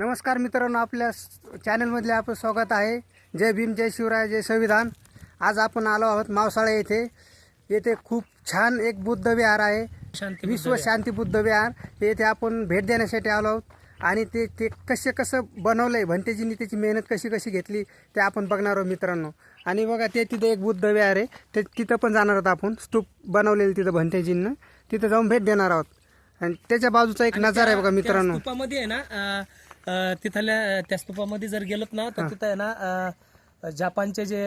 नमस्कार मित्रांनो आपल्या चॅनलमधले आपलं स्वागत आहे. जय भीम जय शिवराय जय संविधान. आज आपण आलो आहोत मावसाळा येथे. येथे खूप छान एक बुद्ध विहार आहे. विश्व शांती बुद्ध विहार. येथे आपण भेट देण्यासाठी आलो आहोत. आणि ते ते कसे कसं बनवलं आहे भंतेजींनी त्याची मेहनत कशी कशी घेतली ते आपण बघणार आहोत मित्रांनो. आणि बघा ते तिथं एक बुद्ध विहार आहे. ते तिथं पण जाणार आहोत आपण. स्तूप बनवलेलं तिथं भंतेजींनं तिथं जाऊन भेट देणार आहोत. आणि त्याच्या बाजूचा एक नजारा आहे बघा मित्रांनो. आहे ना अं, तिथल्या त्या स्तूपामध्ये जर गेलोत ना तर तिथं आहे ना अं, जपानचे जे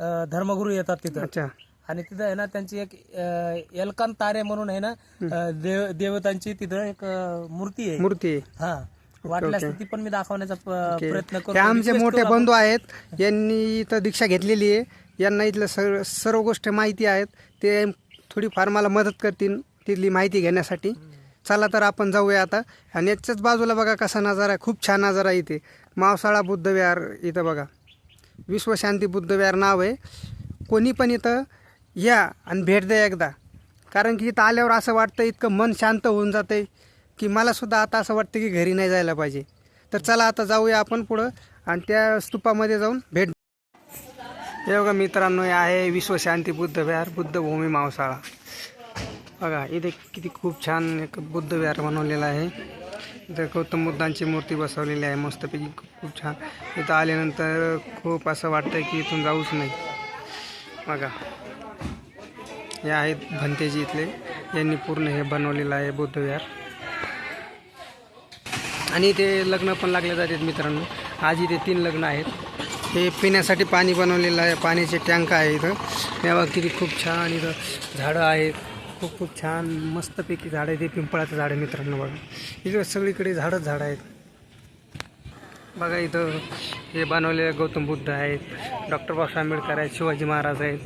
अं, धर्मगुरू येतात तिथं. अच्छा. आणि तिथं आहे ना त्यांची एक अं, एलकान तारे म्हणून आहे ना अं, देव देवतांची तिथं एक अं, मूर्ती आहे. मूर्ती आहे. हा. वाटल्यास तर ती पण मी दाखवण्याचा प- प्रयत्न हे करतो आमचे Request मोठे बंधू आहेत. यांनी इथं दीक्षा घेतलेली आहे. यांना इथलं सर्व सर्व गोष्ट माहिती आहेत. ते थोडीफार मला मदत करतील तिथली माहिती घेण्यासाठी. चला तर आपण जाऊया आता. आणि याच्याच बाजूला बघा कसा नजारा आहे. खूप छान नजारा इथे. मावसाळा बुद्ध विहार इथं बघा. विश्वशांती बुद्ध विहार नाव आहे. कोणी पण इथं या आणि भेट द्या एकदा. कारण की इथं आल्यावर असं वाटतं इतकं मन शांत होऊन जातं की मलासुद्धा आता असं वाटतं की घरी नाही जायला पाहिजे. तर चला आता जाऊया आपण पुढं आणि त्या स्तूपामध्ये जाऊन भेट हे बघा मित्रांनो हे आहे विश्वशांती बुद्ध विहार बुद्धभूमी मावसाळा. बघा इथे किती खूप छान एक बुद्ध विहार बनवलेला आहे. इथं गौतम बुद्धांची मूर्ती बसवलेली आहे मस्तपैकी खूप छान. इथं आल्यानंतर खूप असं वाटतं की इथून जाऊच नाही. बघा. हे आहेत भंतेजी इथले. यांनी पूर्ण हे बनवलेलं आहे बुद्ध विहार. आणि इथे लग्न पण लागले जातात मित्रांनो. आज इथे तीन लग्न आहेत. हे पिण्यासाठी पाणी बनवलेलं आहे. पाण्याचे टँक आहे इथं. तेव्हा किती खूप छान इथं झाडं आहेत. खूप खूप छान मस्तपैकी झाडं आहे ते पिंपळाचं झाड आहे मित्रांनो बघा. इकडे सगळीकडे झाडंच झाडं आहेत. बघा इथं हे बनवलेले गौतम बुद्ध आहेत डॉक्टर बाबासाहेब आंबेडकर आहेत शिवाजी महाराज आहेत.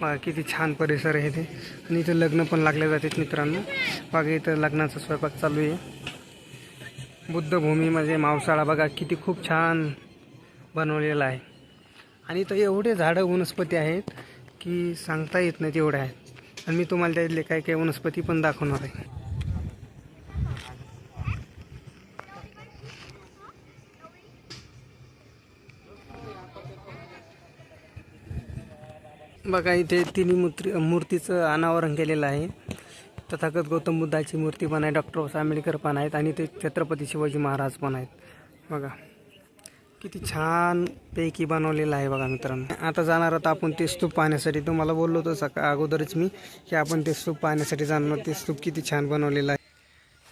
बघा किती छान परिसर आहे ते आणि इथं लग्न पण लागले जातात मित्रांनो. बघा इथं लग्नाचा स्वयंपाक चालू आहे. बुद्धभूमीमध्ये म्हणजे मावसाळा बघा किती खूप छान बनवलेला आहे. आणि इथं एवढे झाडं वनस्पती आहेत की सांगता येत नाही तेवढ्या आहेत आणि मी तुम्हाला त्यातले काही काही वनस्पती पण दाखवणार आहे. बघा इथे तिन्ही मूर्ती मूर्तीचं अनावरण केलेलं आहे. तथागत गौतम बुद्धाची मूर्ती पण आहे डॉक्टर बाबासाहेब आंबेडकर पण आहेत आणि ते छत्रपती शिवाजी महाराज पण आहेत. बघा. किती छान पैकी बनवलेलं आहे बघा मित्रांनो. आता जाणार आहोत आपण ते स्तूप पाहण्यासाठी. तुम्हाला बोललो होतो सका अगोदरच मी की आपण ते स्तूप पाहण्यासाठी जाणार. ते स्तूप किती छान बनवलेलं आहे.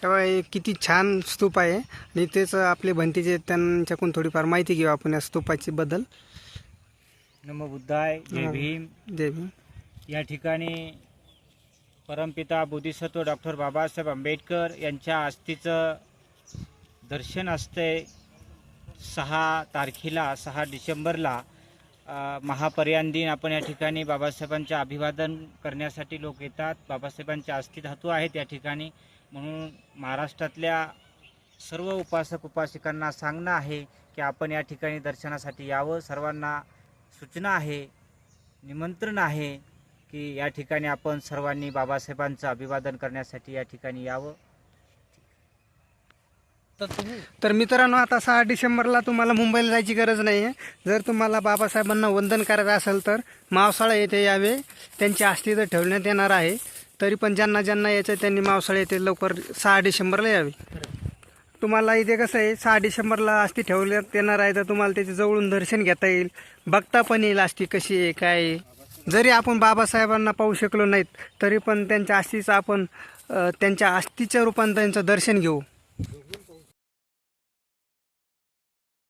तेव्हा हे किती छान स्तूप आहे. आणि तेच आपले भंतीचे त्यांच्याकडून थोडीफार माहिती घेऊ आपण या स्तूपाची बद्दल नमो बुद्धाय जय. भीम. जय भीम. या ठिकाणी परमपिता बोधिसत्व डॉक्टर बाबासाहेब आंबेडकर यांच्या अस्थीचं दर्शन असते सहा तारखेला सहा डिसेंबरला महापर्यान दिन आपण या ठिकाणी बाबासाहेबांच्या अभिवादन करण्यासाठी लोक येतात. बाबासाहेबांचे अस्थिधातू आहेत या ठिकाणी. म्हणून महाराष्ट्रातल्या सर्व उपासक उपासिकांना सांगणं आहे की आपण या ठिकाणी दर्शनासाठी यावं. सर्वांना सूचना आहे निमंत्रण आहे की या ठिकाणी आपण सर्वांनी बाबासाहेबांचं अभिवादन करण्यासाठी या ठिकाणी यावं. तर मित्रांनो आता सहा डिसेंबरला तुम्हाला मुंबईला जायची गरज नाही आहे जर तुम्हाला बाबासाहेबांना वंदन करायचं असेल तर मावसाळा येथे यावे. त्यांची आस्थी इथं ठेवण्यात येणार आहे. तरी पण ज्यांना ज्यांना यायचं त्यांनी मावसाळा येथे लवकर सहा डिसेंबरला यावे. तुम्हाला इथे कसं आहे सहा डिसेंबरला आस्थी ठेवण्यात येणार आहे. तर तुम्हाला त्याचे जवळून दर्शन घेता येईल. बघता पण येईल आस्थी कशी आहे काय आहे. जरी आपण बाबासाहेबांना पाहू शकलो नाहीत तरी पण त्यांच्या आस्थीचं आपण त्यांच्या आस्थीच्या रूपाने त्यांचं दर्शन घेऊ.